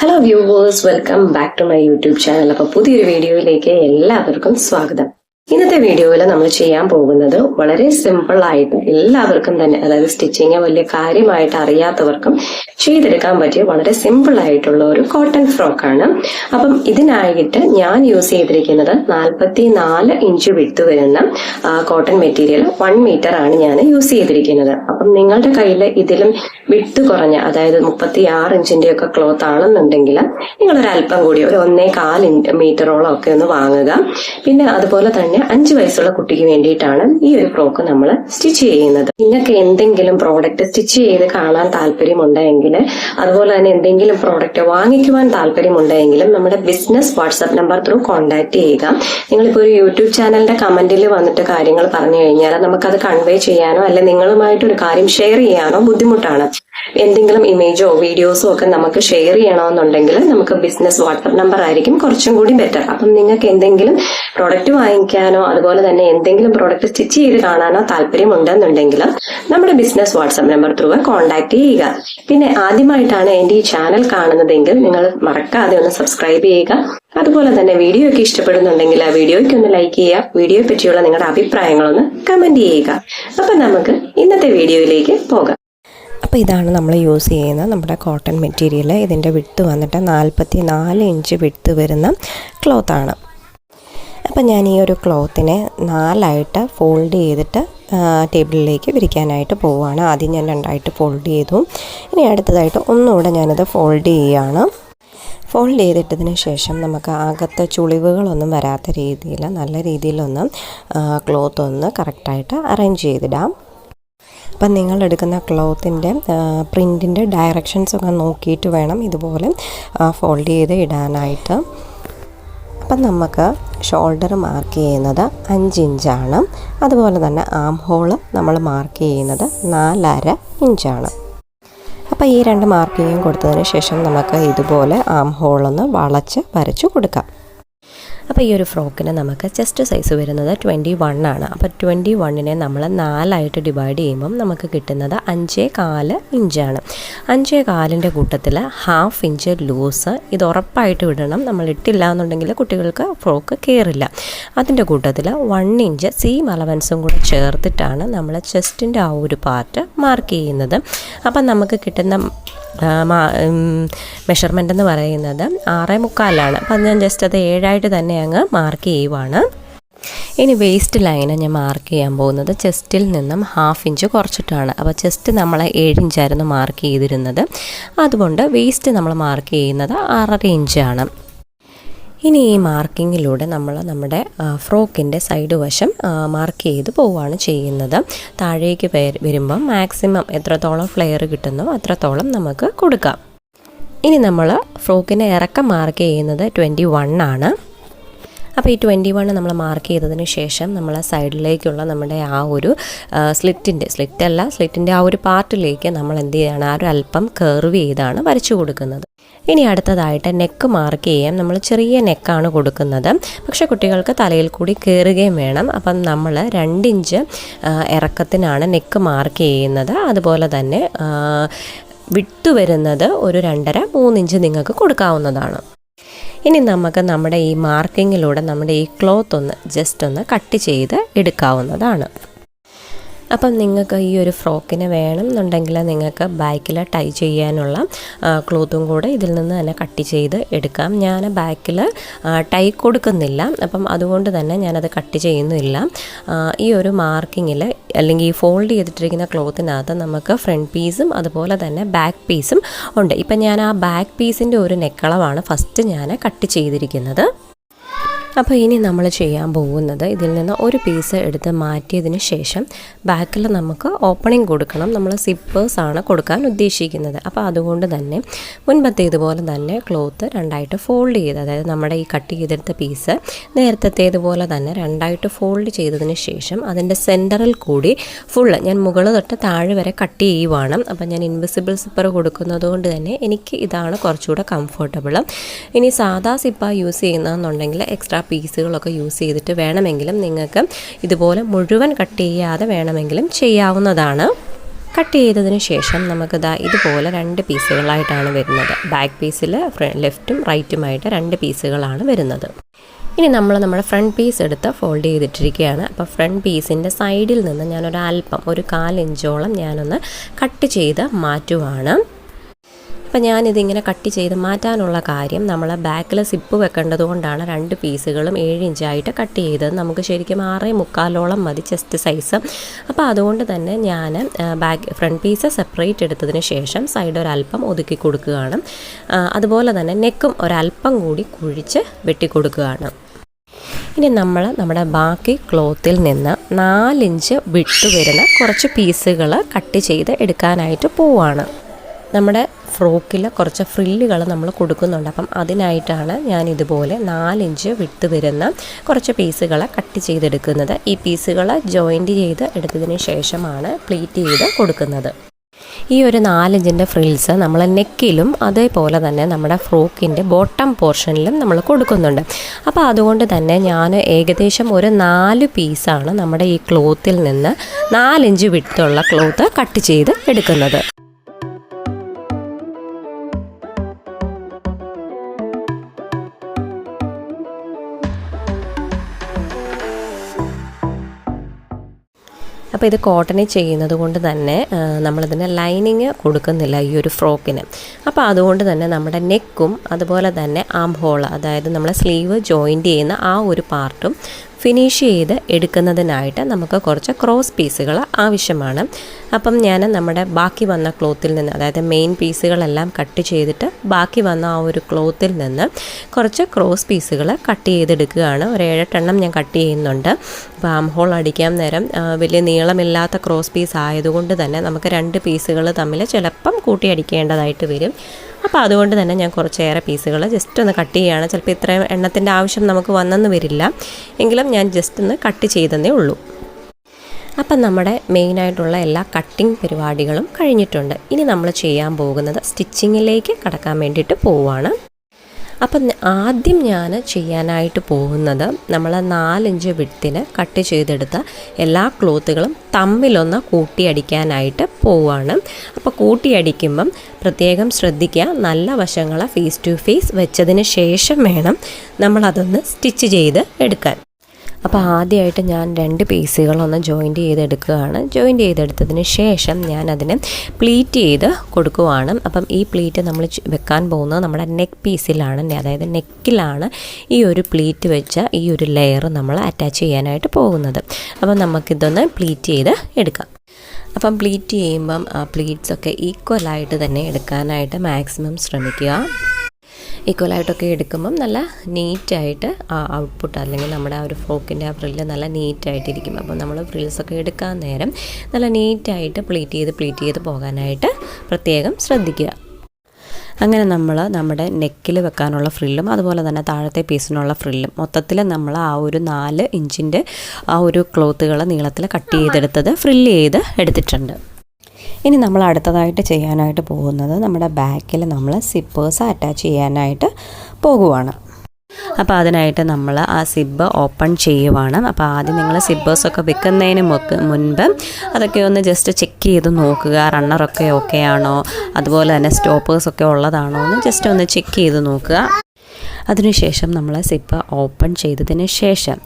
Hello viewers welcome back to my YouTube channel അപ്പൊ പുതിയൊരു വീഡിയോയിലേക്ക് എല്ലാവർക്കും സ്വാഗതം. ഇന്നത്തെ വീഡിയോയിൽ നമ്മൾ ചെയ്യാൻ പോകുന്നത് വളരെ സിമ്പിൾ ആയിട്ട് എല്ലാവർക്കും തന്നെ അതായത് സ്റ്റിച്ചിങ് വലിയ കാര്യമായിട്ട് അറിയാത്തവർക്കും ചെയ്തെടുക്കാൻ പറ്റിയ വളരെ സിമ്പിൾ ആയിട്ടുള്ള ഒരു കോട്ടൺ ഫ്രോക്കാണ് അപ്പം ഇതിനായിട്ട് ഞാൻ യൂസ് ചെയ്തിരിക്കുന്നത് നാൽപ്പത്തി നാല് ഇഞ്ച് വിട്ട് വരുന്ന കോട്ടൺ മെറ്റീരിയൽ വൺ മീറ്റർ ആണ് ഞാൻ യൂസ് ചെയ്തിരിക്കുന്നത്. അപ്പം നിങ്ങളുടെ കയ്യിൽ ഇതിലും വിട്ട് കുറഞ്ഞ അതായത് മുപ്പത്തി ആറ് ഇഞ്ചിന്റെ ഒക്കെ ക്ലോത്ത് ആണെന്നുണ്ടെങ്കിൽ നിങ്ങൾ ഒരു അല്പം കൂടി ഒരു ഒന്നേ കാൽ മീറ്ററോളം ഒക്കെ ഒന്ന് വാങ്ങുക. പിന്നെ അതുപോലെ തന്നെ അഞ്ച് വയസ്സുള്ള കുട്ടിക്ക് വേണ്ടിയിട്ടാണ് ഈ ഒരു ഫ്രോക്ക് നമ്മൾ സ്റ്റിച്ച് ചെയ്യുന്നത്. നിങ്ങൾക്ക് എന്തെങ്കിലും പ്രോഡക്റ്റ് സ്റ്റിച്ച് ചെയ്ത് കാണാൻ താല്പര്യമുണ്ടെങ്കിൽ അതുപോലെ തന്നെ എന്തെങ്കിലും പ്രോഡക്റ്റ് വാങ്ങിക്കുവാൻ താല്പര്യമുണ്ടെങ്കിലും നമ്മുടെ business WhatsApp number through contact ചെയ്യുക. നിങ്ങളിപ്പോൾ ഒരു യൂട്യൂബ് ചാനലിന്റെ കമന്റിൽ വന്നിട്ട് കാര്യങ്ങൾ പറഞ്ഞു കഴിഞ്ഞാൽ നമുക്കത് കൺവേ ചെയ്യാനോ അല്ലെ നിങ്ങളുമായിട്ട് ഒരു കാര്യം ഷെയർ ചെയ്യാനോ ബുദ്ധിമുട്ടാണ്. എന്തെങ്കിലും ഇമേജോ വീഡിയോസോ ഒക്കെ നമുക്ക് ഷെയർ ചെയ്യണമെന്നുണ്ടെങ്കിൽ നമുക്ക് ബിസിനസ് വാട്സപ്പ് നമ്പർ ആയിരിക്കും കുറച്ചും കൂടി ബെറ്റർ അപ്പം നിങ്ങൾക്ക് എന്തെങ്കിലും പ്രോഡക്റ്റ് വാങ്ങിക്കാനോ അതുപോലെ തന്നെ എന്തെങ്കിലും പ്രോഡക്റ്റ് സ്റ്റിച്ച് ചെയ്ത് കാണാനോ താല്പര്യമുണ്ടെന്നുണ്ടെങ്കിൽ നമ്മുടെ business WhatsApp number through contact ചെയ്യുക. പിന്നെ ആദ്യമായിട്ടാണ് എന്റെ ഈ ചാനൽ കാണുന്നതെങ്കിൽ നിങ്ങൾ മറക്കാതെ ഒന്ന് സബ്സ്ക്രൈബ് ചെയ്യുക. അതുപോലെ തന്നെ വീഡിയോ ഒക്കെ ഇഷ്ടപ്പെടുന്നുണ്ടെങ്കിൽ ആ വീഡിയോയ്ക്ക് ഒന്ന് ലൈക്ക് ചെയ്യുക. വീഡിയോയെ പറ്റിയുള്ള നിങ്ങളുടെ അഭിപ്രായങ്ങളൊന്ന് കമന്റ് ചെയ്യുക. അപ്പൊ നമുക്ക് ഇന്നത്തെ വീഡിയോയിലേക്ക് പോകാം. അപ്പോൾ ഇതാണ് നമ്മൾ യൂസ് ചെയ്യുന്ന നമ്മുടെ കോട്ടൺ മെറ്റീരിയൽ ഇതിന്റെ വിട്ട് വന്നിട്ട് നാൽപ്പത്തി നാല് ഇഞ്ച് വിട്ട് വരുന്ന ക്ലോത്താണ് അപ്പം ഞാൻ ഈ ഒരു ക്ലോത്തിനെ നാലായിട്ട് ഫോൾഡ് ചെയ്തിട്ട് ടേബിളിലേക്ക് വിരിക്കാനായിട്ട് പോവുകയാണ് ആദ്യം ഞാൻ രണ്ടായിട്ട് ഫോൾഡ് ചെയ്തു. ഇനി അടുത്തതായിട്ട് ഒന്നുകൂടെ ഞാനിത് ഫോൾഡ് ചെയ്യുകയാണ് ഫോൾഡ് ചെയ്തിട്ടതിന് ശേഷം നമുക്ക് അകത്തെ ചുളിവുകളൊന്നും വരാത്ത രീതിയിൽ നല്ല രീതിയിലൊന്ന് ക്ലോത്ത് ഒന്ന് കറക്റ്റായിട്ട് അറേഞ്ച് ചെയ്തിടാം. അപ്പം നിങ്ങൾ എടുക്കുന്ന ക്ലോത്തിന്റെ പ്രിന്റിന്റെ ഡയറക്ഷൻസ് ഒക്കെ നോക്കിയിട്ട് വേണം ഇതുപോലെ ഫോൾഡ് ചെയ്ത് ഇടാനായിട്ട്. അപ്പം നമുക്ക് ഷോൾഡർ മാർക്ക് ചെയ്യുന്നത് അഞ്ച് ഇഞ്ചാണ് അതുപോലെ തന്നെ ആം ഹോൾ നമ്മൾ മാർക്ക് ചെയ്യുന്നത് നാലര ഇഞ്ചാണ് അപ്പോൾ ഈ രണ്ട് മാർക്കിങ്ങും കൊടുത്തതിന് ശേഷം നമുക്ക് ഇതുപോലെ ആം ഹോളൊന്ന് വളച്ച് വരച്ച് കൊടുക്കാം. അപ്പോൾ ഈ ഒരു ഫ്രോക്കിന് നമുക്ക് ചെസ്റ്റ് സൈസ് വരുന്നത് ട്വന്റി വൺ ആണ്. അപ്പോൾ ട്വന്റി വണ്ണിനെ നമ്മൾ നാലായിട്ട് ഡിവൈഡ് ചെയ്യുമ്പം നമുക്ക് കിട്ടുന്നത് അഞ്ചേ കാൽ ഇഞ്ചാണ്. അഞ്ചേ കാലിന്റെ കൂട്ടത്തിൽ ഹാഫ് ഇഞ്ച് ലൂസ് ഇത് ഉറപ്പായിട്ട് വിടണം. നമ്മൾ ഇട്ടില്ല എന്നുണ്ടെങ്കിൽ കുട്ടികൾക്ക് ഫ്രോക്ക് കയറില്ല അതിന്റെ കൂട്ടത്തിൽ വൺ ഇഞ്ച് സീം അലവൻസും കൂടെ ചേർത്തിട്ടാണ് നമ്മൾ ചെസ്റ്റിന്റെ ആ ഒരു പാർട്ട് മാർക്ക് ചെയ്യുന്നത്. അപ്പം നമുക്ക് കിട്ടുന്ന മെഷർമെന്റ് എന്ന് പറയുന്നത് ആറേ മുക്കാലാണ് അപ്പം ഞാൻ ജസ്റ്റ് അത് ഏഴായിട്ട് തന്നെ അങ്ങ് മാർക്ക് ചെയ്യുവാണ്. ഇനി വേസ്റ്റ് ലൈന് ഞാൻ മാർക്ക് ചെയ്യാൻ പോകുന്നത് ചെസ്റ്റിൽ നിന്നും ഹാഫ് ഇഞ്ച് കുറച്ചിട്ടാണ്. അപ്പോൾ ചെസ്റ്റ് നമ്മൾ ഏഴ് ഇഞ്ചായിരുന്നു മാർക്ക് ചെയ്തിരുന്നത്. അതുകൊണ്ട് വേസ്റ്റ് നമ്മൾ മാർക്ക് ചെയ്യുന്നത് ആറര ഇഞ്ചാണ് ഇനി ഈ മാർക്കിങ്ങിലൂടെ നമ്മൾ നമ്മുടെ ഫ്രോക്കിന്റെ സൈഡ് വശം മാർക്ക് ചെയ്ത് പോവുകയാണ് ചെയ്യുന്നത്. താഴേക്ക് വരുമ്പം മാക്സിമം എത്രത്തോളം ഫ്ലെയർ കിട്ടുന്നു അത്രത്തോളം നമുക്ക് കൊടുക്കാം. ഇനി നമ്മൾ ഫ്രോക്കിന്റെ ഇറക്കം മാർക്ക് ചെയ്യുന്നത് ട്വന്റി വൺ ആണ്. അപ്പോൾ ഈ ട്വന്റി വൺ നമ്മൾ മാർക്ക് ചെയ്തതിന് ശേഷം നമ്മൾ സൈഡിലേക്കുള്ള നമ്മുടെ ആ ഒരു സ്ലിറ്റിന്റെ സ്ലിറ്റല്ല സ്ലിറ്റിന്റെ ആ ഒരു പാർട്ടിലേക്ക് നമ്മൾ എന്ത് ചെയ്യുകയാണ് ആ ഒരു അല്പം കേർവ് ചെയ്താണ് വരച്ചു കൊടുക്കുന്നത്. ഇനി അടുത്തതായിട്ട് നെക്ക് മാർക്ക് ചെയ്യാം നമ്മൾ ചെറിയ നെക്കാണ് കൊടുക്കുന്നത്. പക്ഷേ കുട്ടികൾക്ക് തലയിൽ കൂടി കയറുകയും വേണം. അപ്പം നമ്മൾ രണ്ടിഞ്ച് ഇറക്കത്തിനാണ് നെക്ക് മാർക്ക് ചെയ്യുന്നത്. അതുപോലെ തന്നെ വിട്ടു വരുന്നത് ഒരു രണ്ടര മൂന്നിഞ്ച് നിങ്ങൾക്ക് കൊടുക്കാവുന്നതാണ്. ഇനി നമുക്ക് നമ്മുടെ ഈ മാർക്കിങ്ങിലൂടെ നമ്മുടെ ഈ ക്ലോത്ത് ഒന്ന് ജസ്റ്റ് ഒന്ന് കട്ട് ചെയ്ത് എടുക്കാവുന്നതാണ്. അപ്പം നിങ്ങൾക്ക് ഈ ഒരു ഫ്രോക്കിന് വേണം എന്നുണ്ടെങ്കിൽ നിങ്ങൾക്ക് ബാക്കിൽ ടൈ ചെയ്യാനുള്ള ക്ലോത്തും കൂടെ ഇതിൽ നിന്ന് തന്നെ കട്ട് ചെയ്ത് എടുക്കാം. ഞാൻ ബാക്കിൽ ടൈ കൊടുക്കുന്നില്ല. അപ്പം അതുകൊണ്ട് തന്നെ ഞാനത് കട്ട് ചെയ്യുന്നില്ല. ഈ ഒരു മാർക്കിങ്ങിൽ അല്ലെങ്കിൽ ഈ ഫോൾഡ് ചെയ്തിട്ടിരിക്കുന്ന ക്ലോത്തിനകത്ത് നമുക്ക് ഫ്രണ്ട് പീസും അതുപോലെ തന്നെ ബാക്ക് പീസും ഉണ്ട്. ഇപ്പം ഞാൻ ആ ബാക്ക് പീസിന്റെ ഒരു നെക്കളവാണ് ഫസ്റ്റ് ഞാൻ കട്ട് ചെയ്തിരിക്കുന്നത്. അപ്പോൾ ഇനി നമ്മൾ ചെയ്യാൻ പോകുന്നത് ഇതിൽ നിന്ന് ഒരു പീസ് എടുത്ത് മാറ്റിയതിന് ശേഷം ബാക്കിൽ നമുക്ക് ഓപ്പണിംഗ് കൊടുക്കണം. നമ്മൾ സിപ്പേഴ്സാണ് കൊടുക്കാൻ ഉദ്ദേശിക്കുന്നത്. അപ്പോൾ അതുകൊണ്ട് തന്നെ മുൻപത്തെ ഇതുപോലെ തന്നെ ക്ലോത്ത് രണ്ടായിട്ട് ഫോൾഡ് ചെയ്ത് അതായത് നമ്മുടെ ഈ കട്ട് ചെയ്തെടുത്ത പീസ് നേരത്തേതുപോലെ തന്നെ രണ്ടായിട്ട് ഫോൾഡ് ചെയ്തതിന് ശേഷം അതിന്റെ സെന്ററിൽ കൂടി ഫുള്ള് ഞാൻ മുകൾ തൊട്ട് താഴെ വരെ കട്ട് ചെയ്യുവാണ്. അപ്പോൾ ഞാൻ ഇൻവിസിബിൾ സിപ്പർ കൊടുക്കുന്നത് കൊണ്ട് തന്നെ എനിക്ക് ഇതാണ് കുറച്ചുകൂടെ കംഫർട്ടബിൾ ഇനി സാധാ സിപ്പ യൂസ് ചെയ്യുന്നതെന്നുണ്ടെങ്കിൽ എക്സ്ട്രാ പീസുകളൊക്കെ യൂസ് ചെയ്തിട്ട് വേണമെങ്കിലും നിങ്ങൾക്ക് ഇതുപോലെ മുഴുവൻ കട്ട് ചെയ്യാതെ വേണമെങ്കിലും ചെയ്യാവുന്നതാണ്. കട്ട് ചെയ്തതിന് ശേഷം നമുക്കിതാ ഇതുപോലെ രണ്ട് പീസുകളായിട്ടാണ് വരുന്നത്. ബാക്ക് പീസിൽ ലെഫ്റ്റും റൈറ്റുമായിട്ട് രണ്ട് പീസുകളാണ് വരുന്നത്. ഇനി നമ്മൾ നമ്മുടെ ഫ്രണ്ട് പീസ് എടുത്ത് ഫോൾഡ് ചെയ്തിട്ടിരിക്കുകയാണ്. അപ്പോൾ ഫ്രണ്ട് പീസിന്റെ സൈഡിൽ നിന്ന് ഞാനൊരു അല്പം ഒരു കാലിഞ്ചോളം ഞാനൊന്ന് കട്ട് ചെയ്ത് മാറ്റുവാണ്. അപ്പം ഞാനിതിങ്ങനെ കട്ട് ചെയ്ത് മാറ്റാനുള്ള കാര്യം നമ്മൾ ബാക്കിൽ സിപ്പ് വെക്കേണ്ടത് കൊണ്ടാണ് രണ്ട് പീസുകളും ഏഴ് ഇഞ്ചായിട്ട് കട്ട് ചെയ്തത്. നമുക്ക് ശരിക്കും ആറേ മുക്കാലോളം മതി ചെസ്റ്റ് സൈസ്. അപ്പോൾ അതുകൊണ്ട് തന്നെ ഞാൻ ബാക്ക് ഫ്രണ്ട് പീസ് സെപ്പറേറ്റ് എടുത്തതിന് ശേഷം സൈഡ് ഒരല്പം ഒതുക്കി കൊടുക്കുകയാണ്. അതുപോലെ തന്നെ നെക്കും ഒരല്പം കൂടി കുഴിച്ച് വെട്ടിക്കൊടുക്കുകയാണ് ഇനി നമ്മൾ നമ്മുടെ ബാക്കി ക്ലോത്തിൽ നിന്ന് നാലിഞ്ച് വിട്ടു വരുന്ന കുറച്ച് പീസുകൾ കട്ട് ചെയ്ത് എടുക്കാനായിട്ട് പോവാണ്. നമ്മുടെ ഫ്രോക്കിൽ കുറച്ച് ഫ്രില്ലുകൾ നമ്മൾ കൊടുക്കുന്നുണ്ട്. അപ്പം അതിനായിട്ടാണ് ഞാൻ ഇതുപോലെ നാലിഞ്ച് വിട്ട് വരുന്ന കുറച്ച് പീസുകൾ കട്ട് ചെയ്തെടുക്കുന്നത്. ഈ പീസുകൾ ജോയിന്റ് ചെയ്ത് എടുത്തതിന് ശേഷമാണ് പ്ലീറ്റ് ചെയ്ത് കൊടുക്കുന്നത്. ഈ ഒരു നാലിഞ്ചിന്റെ ഫ്രിൽസ് നമ്മൾ നെക്കിലും അതേപോലെ തന്നെ നമ്മുടെ ഫ്രോക്കിന്റെ ബോട്ടം പോർഷനിലും നമ്മൾ കൊടുക്കുന്നുണ്ട്. അപ്പോൾ അതുകൊണ്ട് തന്നെ ഞാൻ ഏകദേശം ഒരു നാല് പീസാണ് നമ്മുടെ ഈ ക്ലോത്തിൽ നിന്ന് നാലിഞ്ച് വിട്ടുള്ള ക്ലോത്ത് കട്ട് ചെയ്ത് എടുക്കുന്നത്. അപ്പോൾ ഇത് കോട്ടണിൽ ചെയ്യുന്നത് കൊണ്ട് തന്നെ നമ്മളിതിന് ലൈനിങ് കൊടുക്കുന്നില്ല ഈ ഒരു ഫ്രോക്കിന്. അപ്പോൾ അതുകൊണ്ട് തന്നെ നമ്മുടെ നെക്കും അതുപോലെ തന്നെ ആം ഹോൾ അതായത് നമ്മളെ സ്ലീവ് ജോയിന്റ് ചെയ്യുന്ന ആ ഒരു പാർട്ടും ഫിനിഷ് ചെയ്ത് എടുക്കുന്നതിനായിട്ട് നമുക്ക് കുറച്ച് ക്രോസ് പീസുകൾ ആവശ്യമാണ്. അപ്പം ഞാൻ നമ്മുടെ ബാക്കി വന്ന ക്ലോത്തിൽ നിന്ന് അതായത് മെയിൻ പീസുകളെല്ലാം കട്ട് ചെയ്തിട്ട് ബാക്കി വന്ന ആ ഒരു ക്ലോത്തിൽ നിന്ന് കുറച്ച് ക്രോസ് പീസുകൾ കട്ട് ചെയ്തെടുക്കുകയാണ്. ഒരു ഏഴെട്ടെണ്ണം ഞാൻ കട്ട് ചെയ്യുന്നുണ്ട്. ആം ഹോൾ അടിക്കാൻ നേരം വലിയ നീളമില്ലാത്ത ക്രോസ് പീസ് ആയതുകൊണ്ട് തന്നെ നമുക്ക് രണ്ട് പീസുകൾ തമ്മിൽ ചിലപ്പം കൂട്ടിയടിക്കേണ്ടതായിട്ട് വരും. അപ്പോൾ അതുകൊണ്ട് തന്നെ ഞാൻ കുറച്ചേറെ പീസുകൾ ജസ്റ്റ് ഒന്ന് കട്ട് ചെയ്യുകയാണ് ചിലപ്പോൾ ഇത്രയും എണ്ണത്തിന്റെ ആവശ്യം നമുക്ക് വന്നെന്ന് വരില്ല. എങ്കിലും ഞാൻ ജസ്റ്റ് ഒന്ന് കട്ട് ചെയ്തെന്നേ ഉള്ളൂ. അപ്പം നമ്മുടെ മെയിനായിട്ടുള്ള എല്ലാ കട്ടിംഗ് പരിപാടികളും കഴിഞ്ഞിട്ടുണ്ട്. ഇനി നമ്മൾ ചെയ്യാൻ പോകുന്നത് സ്റ്റിച്ചിങ്ങിലേക്ക് കടക്കാൻ വേണ്ടിയിട്ട് പോവുകയാണ് അപ്പം ആദ്യം ഞാൻ ചെയ്യാനായിട്ട് പോകുന്നത് നമ്മൾ നാലിഞ്ച് വിട്ടിന് കട്ട് ചെയ്തെടുത്ത എല്ലാ ക്ലോത്തുകളും തമ്മിലൊന്ന് കൂട്ടിയടിക്കാനായിട്ട് പോവാണ്. അപ്പോൾ കൂട്ടിയടിക്കുമ്പം പ്രത്യേകം ശ്രദ്ധിക്കുക നല്ല വശങ്ങൾ ഫേസ് ടു ഫേസ് വെച്ചതിന് ശേഷം വേണം നമ്മളതൊന്ന് സ്റ്റിച്ച് ചെയ്ത് എടുക്കാൻ. അപ്പോൾ ആദ്യമായിട്ട് ഞാൻ രണ്ട് പീസുകളൊന്ന് ജോയിന്റ് ചെയ്തെടുക്കുകയാണ്. ജോയിന്റ് ചെയ്തെടുത്തതിന് ശേഷം ഞാൻ അതിനെ പ്ലീറ്റ് ചെയ്ത് കൊടുക്കുവാണ്. അപ്പം ഈ പ്ലീറ്റ് നമ്മൾ വെക്കാൻ പോകുന്നത് നമ്മുടെ നെക്ക് പീസിലാണ് അതായത് നെക്കിലാണ് ഈ ഒരു പ്ലീറ്റ് വെച്ച ഈ ഒരു ലെയർ നമ്മൾ അറ്റാച്ച് ചെയ്യാനായിട്ട് പോകുന്നത്. അപ്പം നമുക്കിതൊന്ന് പ്ലീറ്റ് ചെയ്ത് എടുക്കാം. അപ്പം പ്ലീറ്റ് ചെയ്യുമ്പം പ്ലീറ്റ്സൊക്കെ ഈക്വലായിട്ട് തന്നെ എടുക്കാനായിട്ട് മാക്സിമം ശ്രമിക്കുക. ഈക്വലായിട്ടൊക്കെ എടുക്കുമ്പം നല്ല നീറ്റായിട്ട് ആ ഔട്ട്പുട്ട് അല്ലെങ്കിൽ നമ്മുടെ ആ ഒരു ഫ്രോക്കിന്റെ ആ ഫ്രില്ല് നല്ല നീറ്റായിട്ടിരിക്കും അപ്പം നമ്മൾ ഫ്രിൽസൊക്കെ എടുക്കാൻ നേരം നല്ല നീറ്റായിട്ട് പ്ലീറ്റ് ചെയ്ത് പ്ലീറ്റ് ചെയ്ത് പോകാനായിട്ട് പ്രത്യേകം ശ്രദ്ധിക്കുക. അങ്ങനെ നമ്മൾ നമ്മുടെ നെക്കിൽ വെക്കാനുള്ള ഫ്രില്ലും അതുപോലെ തന്നെ താഴത്തെ പീസിനുള്ള ഫ്രില്ലും മൊത്തത്തിൽ നമ്മൾ ആ ഒരു നാല് ഇഞ്ചിന്റെ ആ ഒരു ക്ലോത്തുകൾ നീളത്തിൽ കട്ട് ചെയ്തെടുത്തത് ഫ്രില്ല് ചെയ്ത് എടുത്തിട്ടുണ്ട്. ഇനി നമ്മൾ അടുത്തതായിട്ട് ചെയ്യാനായിട്ട് പോകുന്നത് നമ്മുടെ ബാക്കിൽ നമ്മൾ സിപ്പേഴ്സ് അറ്റാച്ച് ചെയ്യാനായിട്ട് പോകുവാണ്. അപ്പോൾ അതിനായിട്ട് നമ്മൾ ആ സിബ് ഓപ്പൺ ചെയ്യുവാണ്. അപ്പോൾ ആദ്യം നിങ്ങൾ സിബ്ബേഴ്സൊക്കെ മുക്ക് മുൻപ് അതൊക്കെ ഒന്ന് ജസ്റ്റ് ചെക്ക് ചെയ്ത് നോക്കുക. റണ്ണറൊക്കെ ഓക്കെ ആണോ? അതുപോലെ തന്നെ സ്റ്റോപ്പേഴ്സൊക്കെ ഉള്ളതാണോ എന്ന് ജസ്റ്റ് ഒന്ന് ചെക്ക് ചെയ്ത് നോക്കുക. അതിനുശേഷം നമ്മൾ സിപ്പ് ഓപ്പൺ ചെയ്തതിന് ശേഷം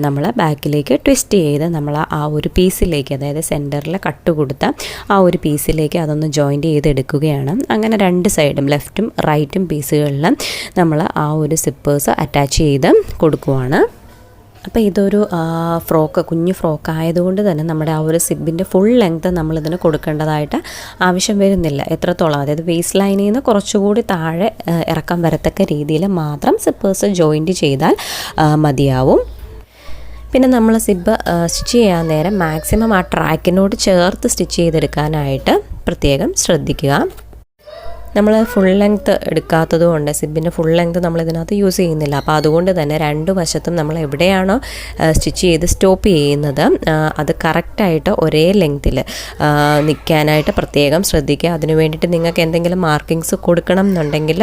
നമ്മൾ ബാക്കിലേക്ക് ട്വിസ്റ്റ് ചെയ്ത് നമ്മൾ ആ ഒരു പീസിലേക്ക് അതായത് സെന്ററിൽ കട്ട് കൊടുത്ത ആ ഒരു പീസിലേക്ക് അതൊന്ന് ജോയിന്റ് ചെയ്തെടുക്കുകയാണ്. അങ്ങനെ രണ്ട് സൈഡും ലെഫ്റ്റും റൈറ്റും പീസുകളിലും നമ്മൾ ആ ഒരു സിപ്പേഴ്സ് അറ്റാച്ച് ചെയ്ത് കൊടുക്കുവാണ്. അപ്പോൾ ഇതൊരു ഫ്രോക്ക് കുഞ്ഞു ഫ്രോക്ക് ആയതുകൊണ്ട് തന്നെ നമ്മുടെ ആ ഒരു സിബിന്റെ ഫുൾ ലെങ്ത് നമ്മളിതിന് കൊടുക്കേണ്ടതായിട്ട് ആവശ്യം വരുന്നില്ല. എത്രത്തോളം? അതായത് വേസ്റ്റ് ലൈനിൽ നിന്ന് കുറച്ചുകൂടി താഴെ ഇറക്കം വരത്തക്ക രീതിയിൽ മാത്രം സിപ്പേഴ്സ് ജോയിന്റ് ചെയ്താൽ മതിയാവും. പിന്നെ നമ്മൾ സിബ് സ്റ്റിച്ച് ചെയ്യാൻ നേരം മാക്സിമം ആ ട്രാക്കിനോട് ചേർത്ത് സ്റ്റിച്ച് ചെയ്തെടുക്കാനായിട്ട് പ്രത്യേകം ശ്രദ്ധിക്കുക. നമ്മൾ ഫുൾ ലെങ്ത്ത് എടുക്കാത്തത് കൊണ്ട് സിബിന്റെ ഫുൾ ലെങ്ത്ത് നമ്മൾ ഇതിനകത്ത് യൂസ് ചെയ്യുന്നില്ല. അപ്പോൾ അതുകൊണ്ട് തന്നെ രണ്ട് വശത്തും നമ്മൾ എവിടെയാണോ സ്റ്റിച്ച് ചെയ്ത് സ്റ്റോപ്പ് ചെയ്യുന്നത് അത് കറക്റ്റായിട്ട് ഒരേ ലെങ്ത്തിൽ നിൽക്കാനായിട്ട് പ്രത്യേകം ശ്രദ്ധിക്കുക. അതിന് വേണ്ടിയിട്ട് നിങ്ങൾക്ക് എന്തെങ്കിലും മാർക്കിങ്സ് കൊടുക്കണം എന്നുണ്ടെങ്കിൽ